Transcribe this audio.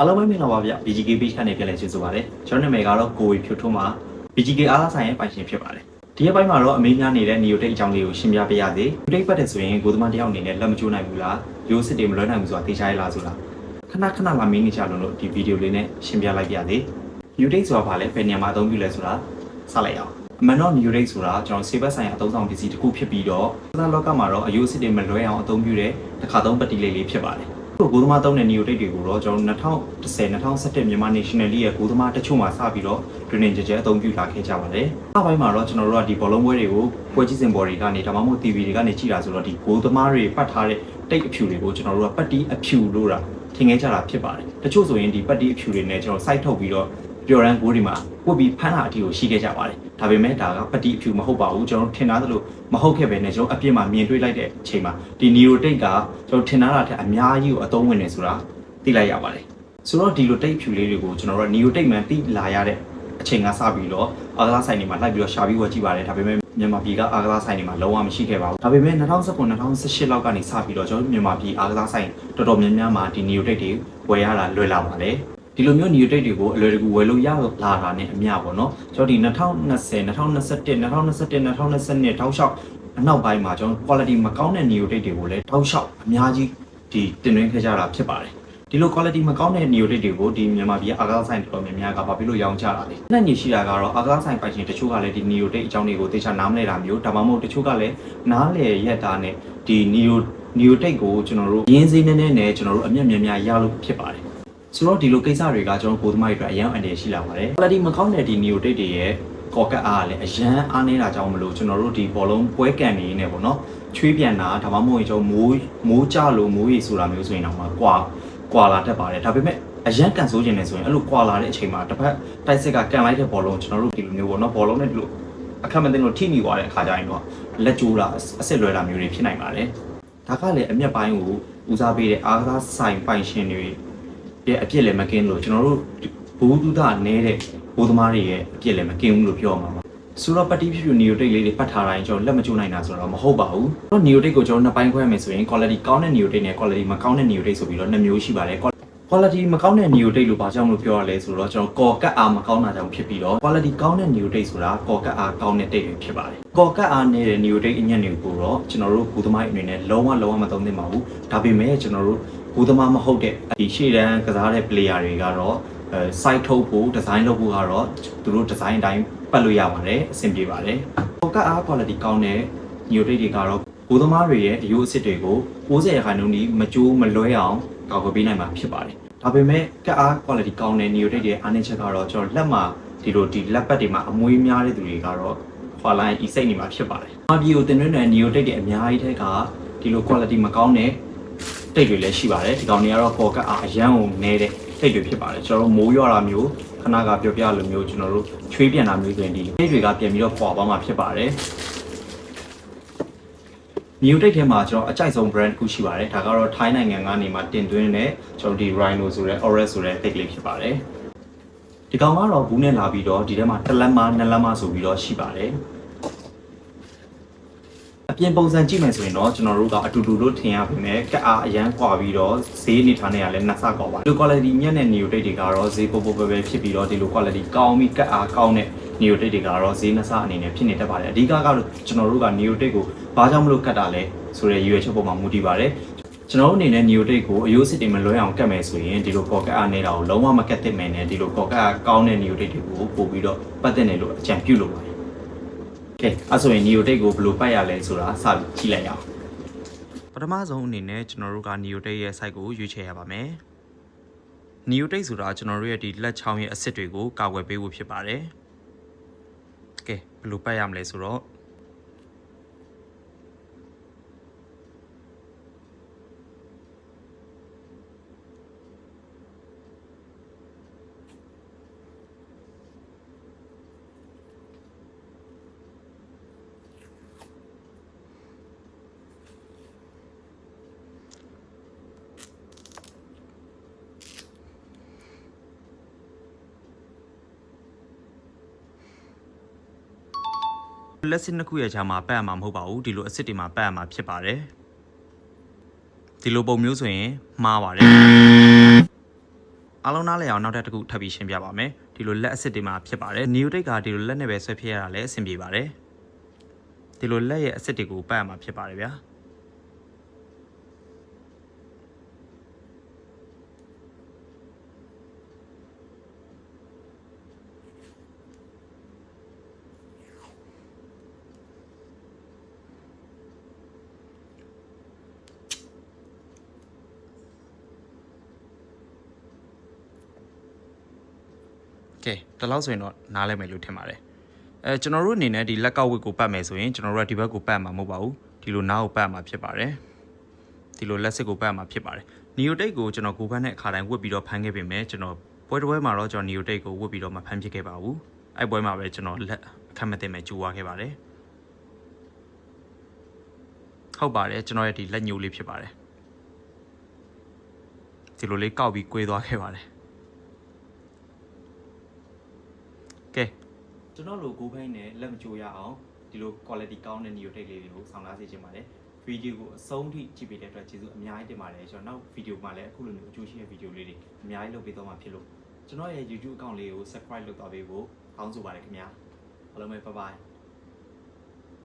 အားလုံးပဲမင်္ဂလာပါဗျ BGK page ကနေပြန်လည်ကြိုဆိုပါရစေကျွန်တော်နာမည်ကတော့ကိုဝေဖြိုထွန်းပါ BGK အားသာဆိုင်ရဲ့ပိုင်ရှင်ဖြစ်ပါတယ်ဒီရက်ပိုင်းမှာတော့အမေးများနေတဲ့ Neo Tech အကြောင်းလေးကိုရှင်းပြပေးရစေ Neo Tech ပတ်တယ်ဆိုရင်ကိုသမားတယောက်အနေနဲ့လက်မကျိုးနိုင်ဘူးလားရိုးစစ်တွေမလွှဲနိုင်ဘူးဆိုတာသိချရလားဆိုတာခဏခဏလာမင်းနေကြလို့လို့ဒီဗီဒီယိုလေးနဲ့ရှင်းပြလိုက်ပြရစေ Neo Tech ဆိုတာဘာလဲဘယ်နေရာမှာအသုံးပြုလဲဆိုတာစလိုက်အောင်အမှန်တော့ Neo Tech ဆိုတာကျွန်တော်ဆေးဘက်ဆိုင်ရာအသုံးဆောင်ပစ္စည်းတစ်ခုဖြစ်ပြီးတော့သာလောကမှာတော့အယိုးစစ်တွေမလွှဲအောင်အသုံးပြုတဲ့တစ်ခါသုံးပတိလေးလေးဖြစ်ပါတယ် ကိုကိုသမားသုံးတဲ့ Neo Tech တွေကိုတော့ကျွန်တော်2010 2017မြန်မာ National League ရဲ့ကိုသမားတချို့မှာစပြီးတော့ training ကြကြအသုံးပြုလာခဲ့ကြပါတယ်။နောက်ပိုင်းမှာတော့ကျွန်တော်တို့ကဒီဘောလုံးပွဲတွေကိုပွဲကြီးစင်ဘော်တွေကနေဒါမှမဟုတ် TV တွေကနေကြည့်တာဆိုတော့ဒီကိုသမားတွေပတ်ထားတဲ့တိတ်အဖြူတွေကိုကျွန်တော်တို့ကပတ်တီးအဖြူလို့တာထင်ခဲ့ကြတာဖြစ်ပါတယ်။တချို့ဆိုရင်ဒီပတ်တီးအဖြူတွေနဲ့ကျွန်တော် site ထုတ်ပြီးတော့ ပျော်ရန်ကိုဒီမှာပုတ်ပြီးဖမ်းတာအထိကိုရှိခဲ့ကြပါတယ်။ဒါပေမဲ့ဒါကပတ်တီးအဖြူမဟုတ်ပါဘူးကျွန်တော်ထင်သားသလိုမဟုတ်ခဲ့ပဲနဲ့ကျွန်တော်အပြစ်မှာမြင်တွေ့လိုက်တဲ့အချိန်မှာဒီ Neo Take ကကျွန်တော်ထင်သားတာထက်အများကြီးကိုအသုံးဝင်နေဆိုတာသိလိုက်ရပါတယ်။ဆိုတော့ဒီလိုတိတ်ဖြူလေးတွေကိုကျွန်တော်တို့က Neo Take မှန်သိလာရတဲ့အချိန်ကစပြီးတော့အာကစားဆိုင်တွေမှာလိုက်ပြီးတော့ရှာပြီးဝယ်ကြည့်ပါတယ်ဒါပေမဲ့မြန်မာပြည်ကအာကစားဆိုင်တွေမှာလုံးဝမရှိခဲ့ပါဘူးဒါပေမဲ့2019 2018လောက်ကနေစပြီးတော့ကျွန်တော်တို့မြန်မာပြည်အာကစားဆိုင်တော်တော်များများမှာဒီ Neo Take တွေဝယ်ရတာလွယ်လာပါတယ် ဒီလိုမျိုး Neo Take တွေကိုအလွယ်တကူဝယ်လို့ရလာတာနဲ့အမျှပေါ့နော်ကျွန်တော်ဒီ2020 2021 2021 2022တောက်လျှောက်အနောက်ပိုင်းမှာကျွန်တော် quality မကောင်းတဲ့ Neo Take တွေကိုလည်းတောက်လျှောက်အများကြီးဒီတင်သွင်းခဲ့ကြတာဖြစ်ပါတယ်ဒီလို quality မကောင်းတဲ့ Neo Take တွေကိုဒီမြန်မာပြည်အာကာသဆိုင်တော်တော်များများကဘာဖြစ်လို့ရောင်းချတာလဲ။နှစ်ညီရှိတာကတော့အာကာသဆိုင်ပိုင်ရှင်တချို့ကလည်းဒီ Neo Take အကြောင်းတွေကိုသေချာနားမလည်တာမျိုးဒါမှမဟုတ်တချို့ကလည်းနားလည်ရက်တာနဲ့ဒီ Neo Neo Take ကိုကျွန်တော်တို့ရင်းစည်းနည်းနည်းနဲ့ကျွန်တော်တို့အမျက်များများရလို့ဖြစ်ပါတယ်။ ဆိုတော့ဒီလိုကိစ္စတွေကကျွန်တော်ကိုယ်သမားတွေအတွက်အရန်အန်တယ်ရှိလာပါတယ်။ quality မကောင်းတဲ့ဒီ Neo Take တွေရဲ့ကော်ကတ်အားကလည်းအရန်အားနေတာကြောင့်မလို့ကျွန်တော်တို့ဒီဘောလုံးပွဲကန်နေနေပေါ့နော်ချွေးပြန်တာဒါမှမဟုတ်ရင်ကျွန်တော်မိုးမိုးကြလို့မိုးရီဆိုတာမျိုးဆိုရင်တော့မှာကွာကွာလာတတ်ပါတယ်ဒါပေမဲ့အရန်ကန်ဆိုးခြင်းနေဆိုရင်အဲ့လိုကွာလာတဲ့အချိန်မှာတစ်ဖက်တိုက်စစ်ကကန်လိုက်တဲ့ဘောလုံးကျွန်တော်တို့ဒီလိုမျိုးပေါ့နော်ဘောလုံးနဲ့ဒီလိုအခက်မသိလို့ထိမိသွားတဲ့အခါကျရင်တော့လက်ကျိုးတာအစ်စ်လွယ်တာမျိုးတွေဖြစ်နိုင်ပါတယ်ဒါကလည်းအမျက်ပိုင်းကိုဦးစားပေးတဲ့အားကစားဆိုင်ပိုင်ရှင်တွေ ရဲ့အပြစ်လည်းမကင်းလို့ကျွန်တော်တို့ဘူးတူတာနဲတဲ့ဘိုးသမားတွေရဲ့အပြစ်လည်းမကင်းဘူးလို့ပြောမှာပါဆိုတော့ပတိဖြစ်ဖြစ် neo take လေးတွေပတ်ထားတိုင်းကျွန်တော်လက်မကျိုးနိုင်တာဆိုတော့မဟုတ်ပါဘူး။တော့ neo take ကိုကျွန်တော်နှစ်ပိုင်းခွဲမယ်ဆိုရင် quality ကောင်းတဲ့ neo take နဲ့ quality မကောင်းတဲ့ neo take ဆိုပြီးတော့နှစ်မျိုးရှိပါတယ်။ quality မကောင်းတဲ့ neo take လို့ဘာကြောင့်မလို့ပြောရလဲဆိုတော့ကျွန်တော်ကော်ကတ်အားမကောင်းတာကြောင့်ဖြစ်ပြီးတော့ quality ကောင်းတဲ့ neo take ဆိုတာကော်ကတ်အားကောင်းတဲ့ take တွေဖြစ်ပါတယ်။ကော်ကတ်အားနေတဲ့ neo take အညံ့တွေကိုတော့ကျွန်တော်တို့ကုသမိုင်းအနေနဲ့လုံးဝလုံးဝမသုံးသင့်ပါဘူး။ဒါပေမဲ့ကျွန်တော်တို့ကုသမိုင်းမဟုတ်တဲ့ဒီရှေ့တန်းကစားတဲ့ player တွေကတော့အဲ site ထုတ်ဖို့ design လုပ်ဖို့ကတော့သူတို့ design အတိုင်းပတ်လို့ရပါတယ်အဆင်ပြေပါတယ်။ကော်ကတ်အား quality ကောင်းတဲ့ neo take တွေကတော့ဘိုးသမားတွေရဲ့အယိုးအစ်စ်တွေကို60ရာခိုင်နှုန်းဒီမကျိုးမလွဲအောင် ကာကွယ်ပေးနိုင်မှာဖြစ်ပါတယ်။ဒါပေမဲ့ကတ်အား quality ကောင်းတဲ့ neo take ရဲ့အားနည်းချက်ကတော့ကျွန်တော်လက်မှာဒီလိုဒီလက်ပတ်တွေမှာအမွေးများတဲ့သူတွေကတော့ခွာလိုင်းဤစိတ်နေမှာဖြစ်ပါတယ်။အပြည်ကိုတင်သွင်းတဲ့ neo take တွေအများကြီးတဲ့ကဒီလို quality မကောင်းတဲ့တိတ်တွေလည်းရှိပါတယ်။ဒီကောင်တွေကတော့ပေါ်ကတ်အားအရန်ကိုနေတဲ့တိတ်တွေဖြစ်ပါတယ်။ကျွန်တော်တို့မိုးရွာတာမျိုးခဏကပြောပြလိုမျိုးကျွန်တော်တို့ချွေးပြန်တာမျိုးဆိုရင်ဒီတိတ်တွေကပြန်ပြီးတော့ခွာသွားမှာဖြစ်ပါတယ်။ New Take ထဲမှာကျွန်တော်အကြိုက်ဆုံး brand တစ်ခုရှိပါတယ်ဒါကတော့ထိုင်းနိုင်ငံကနေမှတင်သွင်းတဲ့ကျွန်တော်ဒီ Rhino ဆိုတဲ့ Oris ဆိုတဲ့ take လေးဖြစ်ပါတယ်ဒီကောင်ကတော့ဘူးနဲ့လာပြီးတော့ဒီထဲမှာတစ်လက်မနှစ်လက်မဆိုပြီးတော့ရှိပါတယ် အပြင်ပုံစံကြည့်မယ်ဆိုရင်တော့ကျွန်တော်တို့ကအတူတူလို့ထင်ရပေမဲ့ကက်အားအရန်ကွာပြီးတော့ဈေးအနေထားနဲ့ကလည်းနှစ်ဆကွာပါဒီ quality မြတ်တဲ့ Neo Take တွေကတော့ဈေးပိုပိုပဲပဲဖြစ်ပြီးတော့ဒီလို quality ကောင်းပြီးကက်အားကောင်းတဲ့ Neo Take တွေကတော့ဈေးနှစ်ဆအနေနဲ့ဖြစ်နေတတ်ပါတယ်အဓိကကတော့ကျွန်တော်တို့က Neo Take ကိုဘာကြောင့်မလို့ကတ်တာလဲဆိုတဲ့ရည်ရွယ်ချက်ပေါ်မှာမူတည်ပါတယ်ကျွန်တော်တို့အနေနဲ့ Neo Take ကိုအယိုးစစ်တွေမလွဲအောင်ကတ်မယ်ဆိုရင်ဒီလို pocket အားနေတာကိုလုံးဝမကတ်သင့်မယ်နဲ့ဒီလို pocket အားကောင်းတဲ့ Neo Take တွေကိုပို့ပြီးတော့ပတ်သက်နေလို့အကြံပြုလို့ပါတယ် ကဲအဲ့ဆိုရင် Neo Take ကိုဘယ်လိုပတ်ရလဲဆိုတာစပြီးကြည့်လိုက်အောင်ပထမဆုံးအနေနဲ့ကျွန်တော်တို့က Neo Take ရဲ့ site ကိုရွေးချယ်ရပါမယ် Neo Take ဆိုတာကျွန်တော်တို့ရဲ့ဒီလက်ချောင်းရဲ့အစစ်တွေကိုကာကွယ်ပေးဖို့ဖြစ်ပါတယ်ကဲဘယ်လိုပတ်ရမလဲဆိုတော့ လက်စစ်နှစ်ခုရဲ့ခြားမှာပတ်ရမှာမဟုတ်ပါဘူးဒီလိုအစ်စ်တွေမှာပတ်ရမှာဖြစ်ပါတယ်ဒီလိုပုံမျိုးဆိုရင်မှားပါတယ်အားလုံးနားလည်အောင်နောက်ထပ်တစ်ခုထပ်ပြီးရှင်းပြပါမယ်ဒီလိုလက်အစစ်တွေမှာဖြစ်ပါတယ်နီယိုတိတ်ကဒီလိုလက်နဲ့ပဲဆွဲဖြစ်ရတာလည်းအဆင်ပြေပါတယ်ဒီလိုလက်ရဲ့အစစ်တွေကိုပတ်ရမှာဖြစ်ပါတယ်ဗျာ ကဲဒီလောက်ဆိုရင်တော့နားလဲမယ်လို့ထင်ပါတယ်အဲကျွန်တော်တို့အနေနဲ့ဒီလက်ကောက်ဝစ်ကိုပတ်မယ်ဆိုရင်ကျွန်တော်တို့ကဒီဘက်ကိုပတ်မှာမဟုတ်ပါဘူးဒီလိုနားကိုပတ်မှာဖြစ်ပါတယ်ဒီလိုလက်စစ်ကိုပတ်မှာဖြစ်ပါတယ်နီယိုတိတ်ကိုကျွန်တော်ကိုဘန်းနဲ့အခါတိုင်းဝစ်ပြီးတော့ဖမ်းခဲ့ပေမဲ့ကျွန်တော်ပွဲတစ်ပွဲမှာတော့ကျွန်တော်နီယိုတိတ်ကိုဝစ်ပြီးတော့မဖမ်းဖြစ်ခဲ့ပါဘူးအဲ့ပွဲမှာပဲကျွန်တော်လက်အခက်မသိမဲ့ကျူသွားခဲ့ပါတယ်ဟုတ်ပါတယ်ကျွန်တော်ရဲ့ဒီလက်ညိုးလေးဖြစ်ပါတယ်ဒီလိုလေးကောက်ပြီး꿰သွားခဲ့ပါတယ် ကဲကျွန်တော်လိုကိုဖိုင်းနဲ့လက်မချိုးရအောင်ဒီလို quality ကောင်းတဲ့ new take လေးတွေကိုဆောင်လာစေချင်ပါတယ်ဗီဒီယိုကိုအဆုံးထိကြည့်ပေးတဲ့အတွက်ကျေးဇူးအများကြီးတင်ပါတယ်ကျွန်တော်နောက်ဗီဒီယိုမှာလည်းအခုလိုမျိုးအကျိုးရှိတဲ့ဗီဒီယိုလေးတွေအများကြီးလုပ်ပေးတော့မှာဖြစ်လို့ကျွန်တော်ရဲ့ YouTube account လေးကို subscribe လုပ်သွားပေးဖို့တောင်းဆိုပါတယ်ခင်ဗျာအားလုံးပဲ bye bye